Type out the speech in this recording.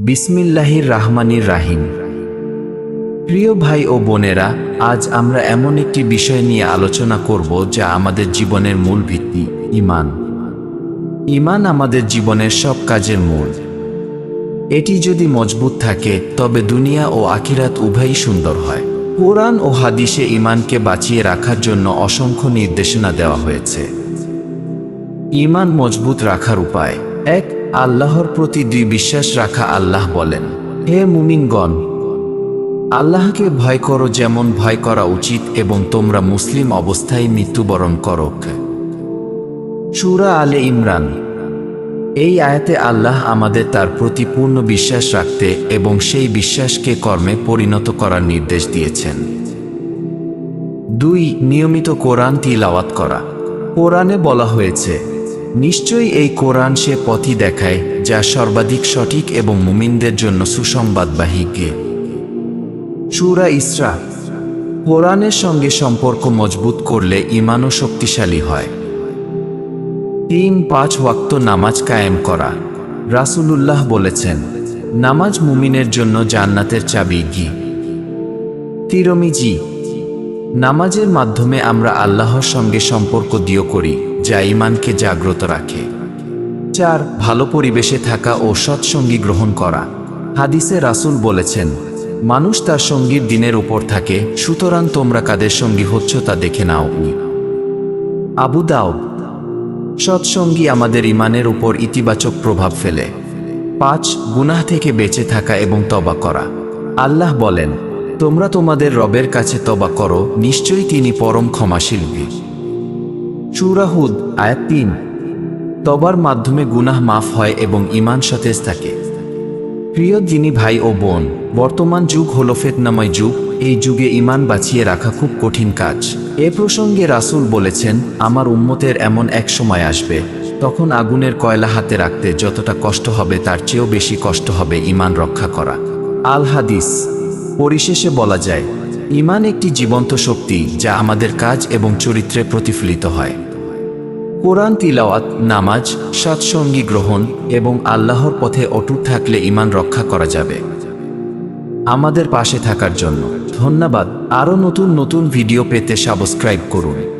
বিসমিল্লাহির রাহমানির রাহিম। প্রিয় ভাই ও বোনেরা, আজ আমরা এমন একটি বিষয় নিয়ে আলোচনা করব যা আমাদের জীবনের মূল ভিত্তি, ইমান। ইমান আমাদের জীবনের সব কাজের মূল। এটি যদি মজবুত থাকে, তবে দুনিয়া ও আখিরাত উভয়ই সুন্দর হয়। কোরআন ও হাদিসে ইমানকে বাঁচিয়ে রাখার জন্য অসংখ্য নির্দেশনা দেওয়া হয়েছে। ইমান মজবুত রাখার উপায়। এক আল্লাহর প্রতি দুই বিশ্বাস রাখা আল্লাহ বলেন, হে মুমিনগণ, আল্লাহকে ভয় করো যেমন ভয় করা উচিত এবং তোমরা মুসলিম অবস্থায় মৃত্যুবরণ করো। সুরা আলে ইমরান। এই আয়াতে আল্লাহ আমাদের তার প্রতি পূর্ণ বিশ্বাস রাখতে এবং সেই বিশ্বাসকে কর্মে পরিণত করার নির্দেশ দিয়েছেন। দুই, নিয়মিত কোরআন তিলাওয়াত করা। কোরআনে বলা হয়েছে নিশ্চয়ই এই কোরআন সে পথই দেখায়, যা সর্বাধিক সঠিক এবং মুমিনদের জন্য সুসংবাদবাহী গে সুরা ইসরা। কোরআনের সঙ্গে সম্পর্ক মজবুত করলে ইমানও শক্তিশালী হয়। তিন, পাঁচ ওয়াক্ত নামাজ কায়েম করা। রাসূলুল্লাহ বলেছেন, নামাজ মুমিনের জন্য জান্নাতের চাবি গি তিরমিজি। নামাজের মাধ্যমে আমরা আল্লাহর সঙ্গে সম্পর্ক দিয় করি। যা ইমানকে জাগ্রত রাখে। চার ভালো পরিবেশে থাকা ও সৎসঙ্গী গ্রহণ করা। হাদিসে রাসূল বলেছেন, মানুষ তার সঙ্গীর দিনের উপর থাকে, সুতরাং তোমরা কাদের সঙ্গী হচ্ছ তা দেখে নাও। আবু দাউদ সৎসঙ্গী আমাদের ইমানের উপর ইতিবাচক প্রভাব ফেলে। পাঁচ, গুনাহ থেকে বেঁচে থাকা এবং তবা করা। আল্লাহ বলেন, তোমরা তোমাদের রবের কাছে তবা করো, নিশ্চয়ই তিনি পরম ক্ষমাশীল চুরাহুদ আয়াত তিন। তবার মাধ্যমে গুনাহ মাফ হয় এবং ইমান সতেজ থাকে। প্রিয় যিনি ভাই ও বোন, বর্তমান যুগ হল ফেতনাময় যুগ, এই যুগে ইমান বাঁচিয়ে রাখা খুব কঠিন কাজ। এ প্রসঙ্গে রাসুল বলেছেন, আমার উম্মতের এমন এক সময় আসবে, তখন আগুনের কয়লা হাতে রাখতে যতটা কষ্ট হবে তার চেয়েও বেশি কষ্ট হবে ইমান রক্ষা করা। আল হাদিস, পরিশেষে বলা যায় ইমান একটি জীবন্ত শক্তি যা আমাদের কাজ এবং চরিত্রে প্রতিফলিত হয়। কোরআন তিলাওয়াত, নামাজ, সৎসঙ্গী গ্রহণ এবং আল্লাহর পথে অটুট থাকলে ইমান রক্ষা করা যাবে। আমাদের পাশে থাকার জন্য ধন্যবাদ। আরও নতুন নতুন ভিডিও পেতে সাবস্ক্রাইব করুন।